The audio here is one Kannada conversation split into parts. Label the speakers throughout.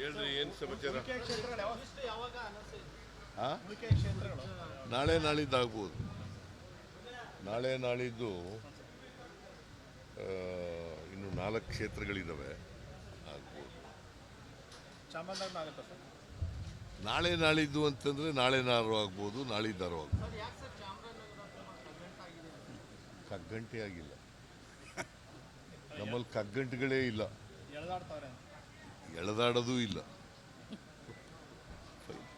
Speaker 1: ಹೇಳ್ರಿ ಏನು ಸಮಾಚಾರ? ನಾಳೆ ನಾಳಿದ್ದು ಆಗ್ಬೋದು ನಾಳೆ ನಾಳಿದ್ದು ಇನ್ನು ನಾಲ್ಕು ಕ್ಷೇತ್ರಗಳಿದ್ದಾವೆ ಆಗ್ಬೋದು.
Speaker 2: ಚಾಮರಾಜನಗರ ಆಗುತ್ತೆ ಸರ್?
Speaker 1: ನಾಳೆ ನಾಳಿದ್ದು ಅಂತಂದರೆ ನಾಳೆ ನಾರು ಆಗ್ಬೋದು ನಾಳಿದ್ದಾರು ಆಗ್ಬೋದು.
Speaker 2: ಸರ್ ಯಾಕೆ ಸರ್ ಚಾಮರಾಜನಗರ ಆಗಿದೆ?
Speaker 1: ಕಗ್ಗಂಟೆ ಆಗಿಲ್ಲ. ನಮ್ಮಲ್ಲಿ ಕಗ್ಗಂಟುಗಳೇ ಇಲ್ಲ. ಎಳೆದಾಡೋದೂ ಇಲ್ಲ.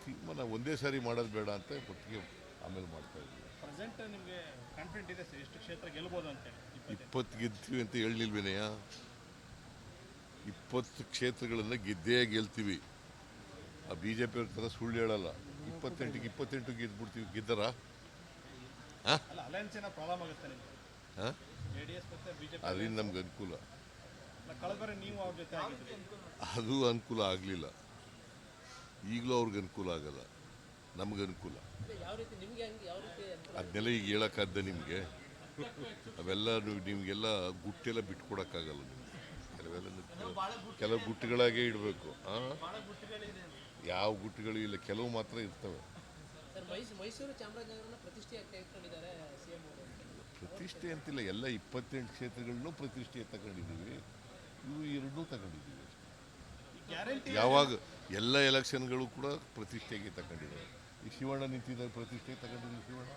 Speaker 1: ತೀರ್ಮಾನ ಒಂದೇ ಸಾರಿ ಮಾಡೋದು ಬೇಡ ಅಂತ ಒಟ್ಟಿಗೆ ಆಮೇಲೆ ಮಾಡ್ತಾ ಇದ್ದೀವಿ
Speaker 2: ಪ್ರೆಸೆಂಟ್ ನಿಮಗೆ ಕಾನ್ಫಿಡೆಂಟ್ ಇದೆ ಸರ್? ಎಷ್ಟು ಕ್ಷೇತ್ರ ಗೆಲ್ಬೋದು ಅಂತೇಳಿ ಇಪ್ಪತ್ತೈದು.
Speaker 1: ಇಪ್ಪತ್ತು ಗೆದ್ದೀವಿ ಅಂತ ಹೇಳಿಲ್ವೇನೆಯ ಇಪ್ಪತ್ತು ಕ್ಷೇತ್ರಗಳನ್ನು ಗೆದ್ದೇ ಗೆಲ್ತೀವಿ. ಆ ಬಿ ಜೆ ಪಿಯವ್ರ ಥರ ಸುಳ್ಳು ಹೇಳಲ್ಲ. ಇಪ್ಪತ್ತೆಂಟಿಗೆ ಇಪ್ಪತ್ತೆಂಟು ಗೆದ್ಬಿಡ್ತೀವಿ. ಗೆದ್ದರ?
Speaker 2: ಅಲ್ಲ ಅಲಯನ್ಸ್ ಏನೋ ಪ್ರಾಬ್ಲಮ್ ಆಗುತ್ತೆ ನಿಮಗೆ?
Speaker 1: ಹಾಂ? ಅದರಿಂದ ನಮ್ಗೆ ಅನುಕೂಲ. ಅದು ಅನುಕೂಲ ಆಗಲಿಲ್ಲ. ಈಗಲೂ ಅವ್ರಿಗೆ ಅನುಕೂಲ ಆಗಲ್ಲ. ನಮ್ಗೆ ಅನುಕೂಲ.
Speaker 3: ಯಾವ ರೀತಿ ನಿಮ್ಗೆ ಹಂಗೆ ಯಾವ
Speaker 1: ಅದನ್ನೆಲ್ಲ ಈಗ ಹೇಳೋಕ್ಕಾದ್ದ ನಿಮಗೆ. ಅವೆಲ್ಲ ನೀವು- ನಿಮಗೆಲ್ಲ ಗುಟ್ಟೆಲ್ಲ ಬಿಟ್ಕೊಡೋಕ್ಕಾಗಲ್ಲ ನಿಮಗೆ. ಕೆಲವೆಲ್ಲ ಕೆಲವು ಗುಟ್ಟುಗಳಾಗೆ ಇಡಬೇಕು. ಯಾವ ಗುಟ್ಟುಗಳು ಇಲ್ಲ ಕೆಲವು ಮಾತ್ರ ಇರ್ತವೆ. ಪ್ರತಿಷ್ಠೆ ಅಂತಿಲ್ಲ ಎಲ್ಲ ಇಪ್ಪತ್ತೆಂಟು ಕ್ಷೇತ್ರಗಳನ್ನೂ ಪ್ರತಿಷ್ಠೆ ತಗೊಂಡಿದ್ದೀವಿ ಇವು ಎರಡೂ ತಗೊಂಡಿದ್ದೀವಿ ಯಾವಾಗ ಎಲ್ಲ ಎಲೆಕ್ಷನ್ಗಳು ಕೂಡ ಪ್ರತಿಷ್ಠೆಗೆ ತಗೊಂಡಿದ್ದಾರೆ. ಈ ಶಿವಣ್ಣ ನಿಂತಿದ್ದಾರೆ ಪ್ರತಿಷ್ಠೆ ತಗೊಂಡಿದ್ದೀವಿ ಶಿವಣ್ಣ?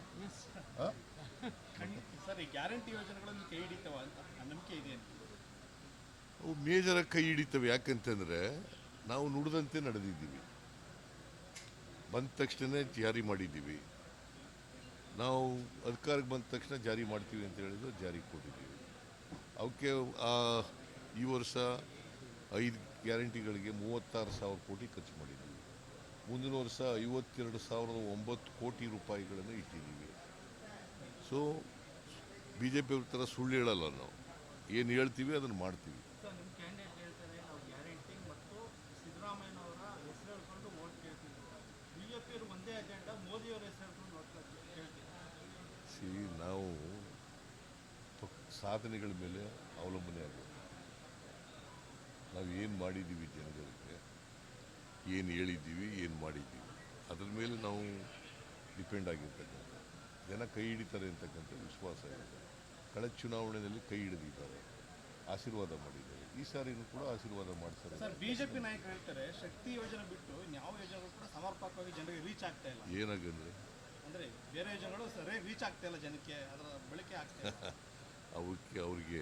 Speaker 1: ಅವು ಮೇಜರ ಕೈ ಹಿಡಿತವೆ. ಯಾಕಂತಂದರೆ ನಾವು ನುಡಿದಂತೆ ನಡೆದಿದ್ದೀವಿ. ಬಂದ ತಕ್ಷಣ ಜಾರಿ ಮಾಡಿದ್ದೀವಿ. ನಾವು ಅಧಿಕಾರಕ್ಕೆ ಬಂದ ತಕ್ಷಣ ಜಾರಿ ಮಾಡ್ತೀವಿ ಅಂತ ಹೇಳಿದ್ರು ಜಾರಿ ಕೊಟ್ಟಿದ್ದೀವಿ. ಅವಕ್ಕೆ ಆ, ಈ ವರ್ಷ ಐದು ಗ್ಯಾರಂಟಿಗಳಿಗೆ ಮೂವತ್ತಾರು ಸಾವಿರ ಕೋಟಿ ಖರ್ಚು ಮಾಡಿದ್ದೀವಿ. ಮುಂದಿನ ವರ್ಷ ಐವತ್ತೆರಡು ಸಾವಿರದ ಒಂಬತ್ತು ಕೋಟಿ ರೂಪಾಯಿಗಳನ್ನು ಇಟ್ಟಿದ್ದೀವಿ. ಸೊ ಬಿ ಜೆ ಪಿಯವ್ರ ಥರ ಸುಳ್ಳು ಹೇಳಲ್ಲ ನಾವು. ಏನು ಹೇಳ್ತೀವಿ ಅದನ್ನು ಮಾಡ್ತೀವಿ. ಸಿ ನಾವು ಸಾಧನೆಗಳ ಮೇಲೆ ಅವಲಂಬನೆ ಆಗಬೇಕು ನಾವು ಏನು ಮಾಡಿದ್ದೀವಿ ಜನಗಳಿಗೆ? ಏನು ಹೇಳಿದ್ದೀವಿ ಏನು ಮಾಡಿದ್ದೀವಿ? ಅದ್ರ ಮೇಲೆ ನಾವು ಡಿಪೆಂಡ್ ಆಗಿರ್ತಕ್ಕಂಥ ಜನ ಕೈ ಹಿಡಿತಾರೆ ಅಂತಕ್ಕಂಥ ವಿಶ್ವಾಸ ಇದೆ ಕಳೆದ ಚುನಾವಣೆಯಲ್ಲಿ ಕೈ ಹಿಡಿದಿದ್ದಾರೆ. ಆಶೀರ್ವಾದ ಮಾಡಿದ್ದಾರೆ. ಈ ಸಾರಿನೂ ಕೂಡ ಆಶೀರ್ವಾದ ಮಾಡ್ತಾರೆ.
Speaker 2: ಸರ್ ಬಿಜೆಪಿ ನಾಯಕರು ಹೇಳ್ತಾರೆ ಶಕ್ತಿ ಯೋಜನೆ ಬಿಟ್ಟು ಯಾವ ಯೋಜನೆಗಳು ಕೂಡ ಸಮರ್ಪಕವಾಗಿ ಜನರಿಗೆ ರೀಚ್ ಆಗ್ತಾ ಇಲ್ಲ.
Speaker 1: ಏನಾಗಂದ್ರೆ?
Speaker 2: ಅಂದರೆ ಬೇರೆ ಯೋಜನೆಗಳು ಸರಿ ರೀಚ್ ಆಗ್ತಾ ಇಲ್ಲ ಜನಕ್ಕೆ ಅದರ ಬಳಕೆ ಆಗ್ತಾ ಇಲ್ಲ.
Speaker 1: ಅವಕ್ಕೆ ಅವ್ರಿಗೆ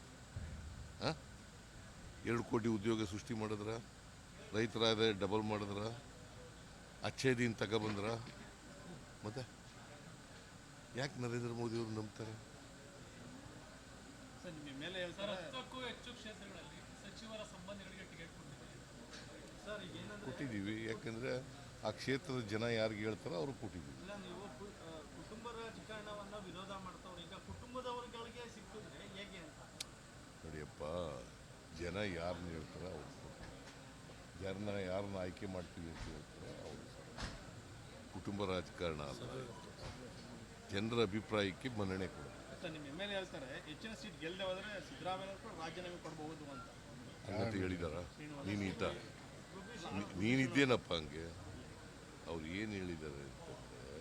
Speaker 1: ಎರಡು ಕೋಟಿ ಉದ್ಯೋಗ ಸೃಷ್ಟಿ ಮಾಡಿದ್ರ ರೈತರ ಆದಾಯ ಡಬಲ್ ಮಾಡಿದ್ರ ಅಚ್ಚೇದಿನ ತಗೊಬಂದ್ರ ಮತ್ತೆ ಯಾಕೆ ನರೇಂದ್ರ ಮೋದಿಯವ್ರು ನಂಬ್ತಾರೆ? ಕೊಟ್ಟಿದ್ದೀವಿ ಯಾಕಂದರೆ ಆ ಕ್ಷೇತ್ರದ ಜನ ಯಾರಿಗೆ ಹೇಳ್ತಾರೋ ಅವ್ರು ಕೊಟ್ಟಿದ್ದೀವಿ.
Speaker 2: ಇಲ್ಲ ನೀವು ಕುಟುಂಬ ರಾಜಕಾರಣವನ್ನ ವಿರೋಧ ಮಾಡ್ತಾವ್ರೆ. ಈಗ ಕುಟುಂಬದವರುಗಳಿಗೆ ಸಿಕ್ಕಿದ್ರೆ ಹೇಗೆ ಅಂತ?
Speaker 1: ನೋಡಿಯಪ್ಪ ಜನ ಯಾರನ್ನ ಹೇಳ್ತಾರೆ ಅವ್ರು. ಯಾರನ್ನ ಯಾರನ್ನ ಆಯ್ಕೆ ಮಾಡ್ತೀವಿ ಅಂತ ಹೇಳ್ತಾರೆ ಅವರು ಕುಟುಂಬ ರಾಜಕಾರಣ ಅಲ್ಲ ಜನರ ಅಭಿಪ್ರಾಯಕ್ಕೆ ಮನ್ನಣೆ ಕೊಡ್ತಾರೆ
Speaker 2: ಸರ್ ನಿಮ್ಮ ಎಂ ಎಲ್ ಎ ಹೇಳ್ತಾರೆ ಹೆಚ್ಚಿನ ಸೀಟ್ ಗೆಲ್ಲದೆ ಹೋದ್ರೆ ಸಿದ್ದರಾಮಯ್ಯ ಕೂಡ ರಾಜೀನಾಮೆ ಕೊಡಬಹುದು ಅಂತ.
Speaker 1: ಹಂಗಂತ ಹೇಳಿದಾರ? ನೀನಿದ್ದ ನೀನಿದ್ದೇನಪ್ಪಾ ನೀನಿದ್ದೇನಪ್ಪ ಹಂಗೆ? ಅವ್ರು ಏನು ಹೇಳಿದ್ದಾರೆ ಅಂತಂದರೆ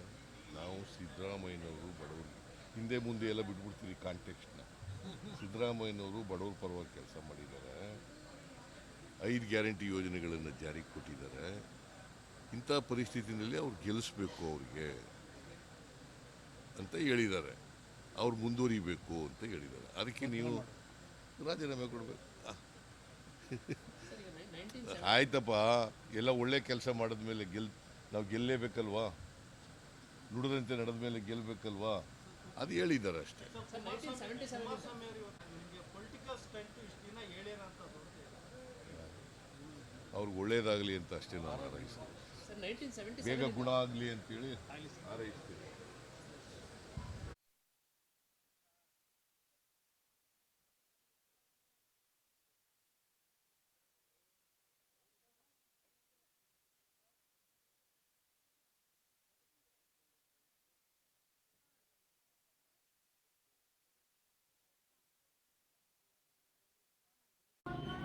Speaker 1: ನಾವು ಸಿದ್ದರಾಮಯ್ಯನವರು ಬಡವರು. ಹಿಂದೆ ಮುಂದೆ ಎಲ್ಲ ಬಿಟ್ಬಿಡ್ತೀವಿ ಕಾಂಟೆಕ್ಸ್ಟ್ನ ಸಿದ್ದರಾಮಯ್ಯನವರು ಬಡವ್ರ ಪರವಾಗಿ ಕೆಲಸ ಮಾಡಿದ್ದಾರೆ. ಐದು ಗ್ಯಾರಂಟಿ ಯೋಜನೆಗಳನ್ನು ಜಾರಿಗೆ ಕೊಟ್ಟಿದ್ದಾರೆ. ಇಂಥ ಪರಿಸ್ಥಿತಿನಲ್ಲಿ ಅವ್ರು ಗೆಲ್ಲಿಸ್ಬೇಕು ಅವ್ರಿಗೆ ಅಂತ ಹೇಳಿದ್ದಾರೆ. ಅವ್ರು ಮುಂದುವರಿಬೇಕು ಅಂತ ಹೇಳಿದ್ದಾರೆ. ಅದಕ್ಕೆ ನೀವು ರಾಜೀನಾಮೆ ಕೊಡಬೇಕು. ಆಯ್ತಪ್ಪ. ಎಲ್ಲ ಒಳ್ಳೆ ಕೆಲಸ ಮಾಡಿದ್ಮೇಲೆ ಗೆಲ್ ನಾವು ಗೆಲ್ಲೇಬೇಕಲ್ವಾ ನುಡಿದಂತೆ ನಡೆದ ಮೇಲೆ ಗೆಲ್ಲಬೇಕಲ್ವಾ? ಅದು ಹೇಳಿದ್ದಾರೆ ಅಷ್ಟೇ. ಅವ್ರಿಗೆ ಒಳ್ಳೇದಾಗಲಿ ಅಂತ ಅಷ್ಟೇ ನಾನು ಹಾರೈಸ್ತೀನಿ ಬೇಗ ಗುಣ ಆಗಲಿ ಅಂತೇಳಿ ಹಾರೈಸ್ತೀನಿ